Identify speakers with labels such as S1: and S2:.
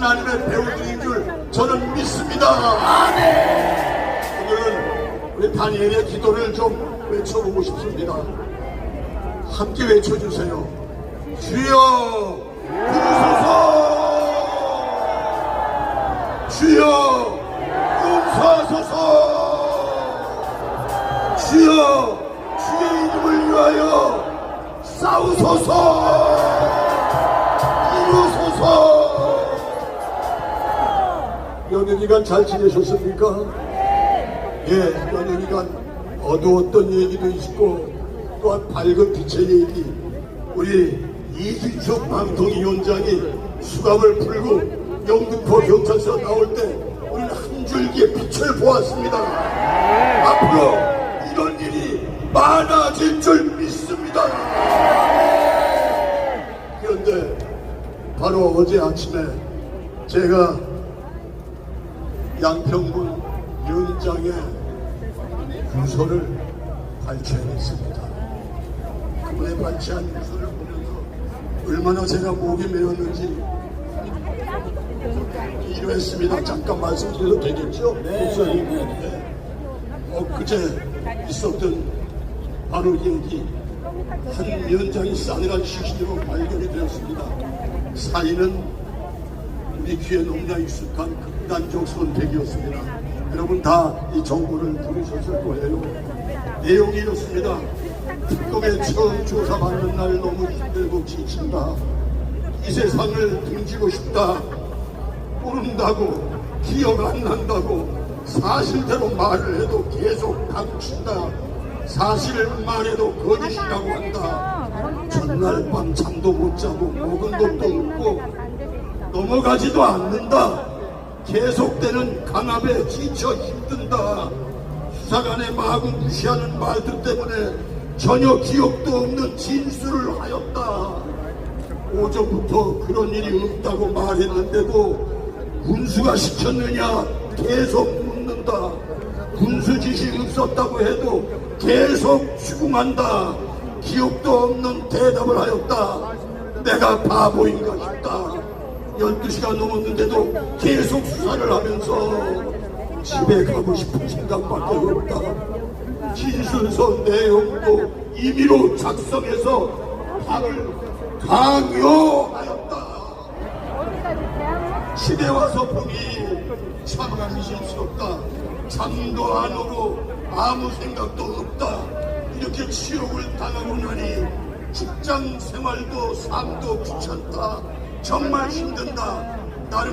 S1: 하나님의 배우들인 줄 저는 믿습니다. 오늘은 우리 다니엘의 기도를 좀 외쳐보고 싶습니다. 함께 외쳐주세요. 주여 부르소서 주여 용서하소서 주여 주의 이름을 위하여 싸우소서 연휴기간 잘 지내셨습니까? 예, 연휴기간 어두웠던 얘기도 있고 또한 밝은 빛의 얘기 우리 이준석 방통위원장이 수갑을 풀고 영등포 경찰서 나올 때 우리는 한 줄기의 빛을 보았습니다. 앞으로 이런 일이 많아질 줄 믿습니다. 그런데 바로 어제 아침에 제가 양평군 연장의 유서를 발췌했습니다. 그분의 발췌한 유서를 보면서 얼마나 제가 목이 메었는지 이러했습니다. 잠깐 말씀드려도 되겠죠? 목사님. 네. 엊그제 있었던 바로 얘기 한 위원장이 싸늘한 시신으로 발견이 되었습니다. 사인은 우리 귀에 너무나 익숙한 극단적 선택이었습니다. 여러분 다 이 정보를 들으셨을 거예요. 내용이 이렇습니다. 특검에 처음 조사받는 날 너무 힘들고 지친다. 이 세상을 등지고 싶다. 모른다고 기억 안 난다고 사실대로 말을 해도 계속 감춘다. 사실을 말해도 거짓이라고 한다. 전날 밤 잠도 못 자고 먹은 것도 없고 넘어가지도 않는다. 계속되는 강압에 지쳐 힘든다. 수사관의 마구 무시하는 말들 때문에 전혀 기억도 없는 진술을 하였다. 오전부터 그런 일이 없다고 말했는데도 군수가 시켰느냐 계속 묻는다. 군수 지시 없었다고 해도 계속 추궁한다. 기억도 없는 대답을 하였다. 내가 바보인가 싶다. 12시가 넘었는데도 계속 수사를 하면서 집에 가고 싶은 생각밖에 없다. 진술서 내용도 임의로 작성해서 답을 강요하였다. 집에 와서 보니 참 한심스럽다. 잠도 안 오고 아무 생각도 없다. 이렇게 치욕을 당하고 나니 직장 생활도 삶도 귀찮다. 정말 힘든다.